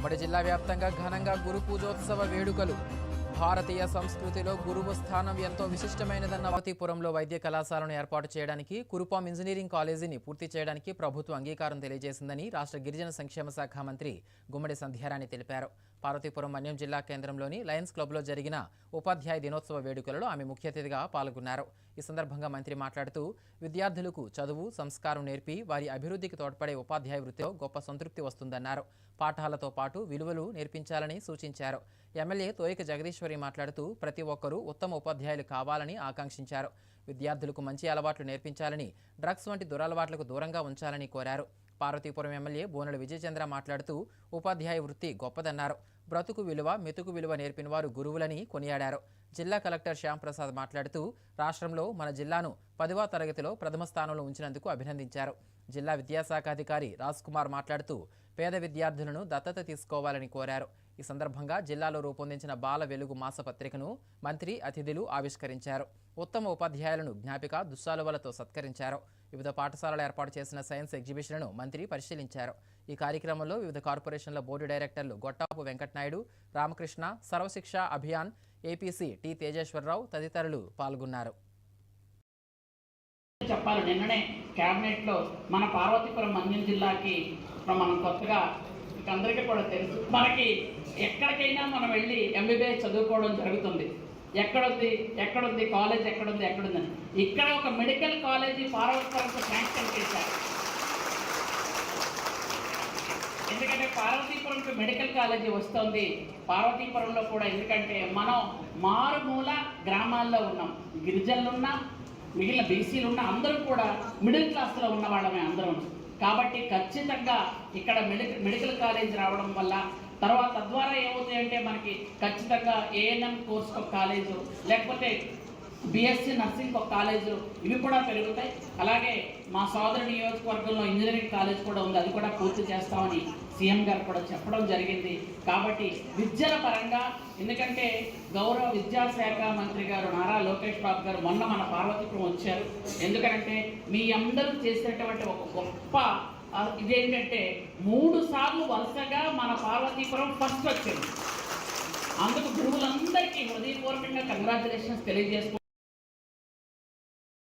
ఉమ్మడి జిల్లా వ్యాప్తంగా ఘనంగా గురు పూజోత్సవ వేడుకలు. భారతీయ సంస్కృతిలో గురువు స్థానం ఎంతో విశిష్టమైనదన్న అవతిపురంలో వైద్య కళాశాలను ఏర్పాటు చేయడానికి కురుపాం ఇంజనీరింగ్ కాలేజీని పూర్తి చేయడానికి ప్రభుత్వం అంగీకారం తెలియజేసిందని రాష్ట్ర గిరిజన సంక్షేమ శాఖ మంత్రి గుమ్మడి సంధ్యారాణి తెలిపారు. పార్వతీపురం మన్యం జిల్లా కేంద్రంలోని లయన్స్ క్లబ్లో జరిగిన ఉపాధ్యాయ దినోత్సవ వేడుకలలో ఆమె ముఖ్య అతిథిగా పాల్గొన్నారు. ఈ సందర్భంగా మంత్రి మాట్లాడుతూ విద్యార్థులకు చదువు సంస్కారం నేర్పి వారి అభివృద్ధికి తోడ్పడే ఉపాధ్యాయ వృత్తిలో గొప్ప సంతృప్తి వస్తుందన్నారు. పాఠాలతో పాటు విలువలు నేర్పించాలని సూచించారు. ఎమ్మెల్యే తోయక జగదీశ్వర్ మాట్లాడుతూ ప్రతి ఒక్కరూ ఉత్తమ ఉపాధ్యాయులు కావాలని ఆకాంక్షించారు. విద్యార్థులకు మంచి అలవాట్లు నేర్పించాలని డ్రగ్స్ వంటి దురలవాట్లకు దూరంగా ఉంచాలని కోరారు. పార్వతీపురం ఎమ్మెల్యే బోనల విజయచంద్ర మాట్లాడుతూ ఉపాధ్యాయ వృత్తి గొప్పదన్నారు. బ్రతుకు విలువ మెతుకు విలువ నేర్పిన వారు గురువులని కొనియాడారు. జిల్లా కలెక్టర్ శ్యాంప్రసాద్ మాట్లాడుతూ రాష్ట్రంలో మన జిల్లాను పదవ తరగతిలో ప్రథమ స్థానంలో ఉంచినందుకు అభినందించారు. జిల్లా విద్యాశాఖ అధికారి రాజ్ కుమార్ మాట్లాడుతూ పేద విద్యార్థులను దత్తత తీసుకోవాలని కోరారు. ఈ సందర్భంగా జిల్లాలో రూపొందించిన బాల వెలుగు మాసపత్రికను మంత్రి అతిథులు ఆవిష్కరించారు. ఉత్తమ ఉపాధ్యాయులను జ్ఞాపిక దుస్సాలువలతో సత్కరించారు. వివిధ పాఠశాలలు ఏర్పాటు చేసిన సైన్స్ ఎగ్జిబిషన్ను మంత్రి పరిశీలించారు. ఈ కార్యక్రమంలో వివిధ కార్పొరేషన్ల బోర్డు డైరెక్టర్లు గొట్టాపు వెంకటనాయుడు రామకృష్ణ సర్వశిక్ష అభియాన్ ఏపీసీ టి తేజేశ్వరరావు తదితరులు పాల్గొన్నారు. చెప్పాలి నిన్ననే క్యాబినెట్లో మన పార్వతీపురం మన్యం జిల్లాకి మనం కొత్తగా అందరికీ కూడా తెలుసు మనకి ఎక్కడికైనా మనం వెళ్ళి ఎంబీబీఎస్ చదువుకోవడం జరుగుతుంది. ఎక్కడుంది ఎక్కడుంది కాలేజ్ ఎక్కడుంది ఎక్కడుందని. ఇక్కడ ఒక మెడికల్ కాలేజీ పార్వతీపురంకు శాంక్షన్ చేశారు. అలాగే పార్వతీపురంకి మెడికల్ కాలేజీ వస్తుంది. పార్వతీపురంలో కూడా ఎందుకంటే మనం మారుమూల గ్రామాల్లో ఉన్నాం. గిరిజనులున్నా మిగిలిన బీసీలు ఉన్న అందరూ కూడా మిడిల్ క్లాస్లో ఉన్న వాళ్ళమే అందరం. కాబట్టి ఖచ్చితంగా ఇక్కడ మెడికల్ మెడికల్ కాలేజ్ రావడం వల్ల తర్వాత తద్వారా ఏమవుతాయంటే మనకి ఖచ్చితంగా ఏఎన్ఎం కోర్స్ ఒక కాలేజు లేకపోతే బిఎస్సీ నర్సింగ్ ఒక కాలేజు ఇవి కూడా పెరుగుతాయి. అలాగే మా సోదరు నియోజకవర్గంలో ఇంజనీరింగ్ కాలేజ్ కూడా ఉంది. అది కూడా పూర్తి చేస్తామని సీఎం గారు కూడా చెప్పడం జరిగింది. కాబట్టి విద్యల పరంగా ఎందుకంటే గౌరవ విద్యాశాఖ మంత్రి గారు నారా లోకేష్ బాబు గారు మొన్న మన పార్వతీపురం వచ్చారు. ఎందుకంటే మీ అందరూ చేసినటువంటి ఒక గొప్ప ఇదేంటంటే మూడు సార్లు వరుసగా మన పార్వతీపురం ఫస్ట్ వచ్చింది. అందుకు గురువులందరికీ హృదయపూర్వకంగా కంగ్రాచులేషన్స్ తెలియజేస్తూ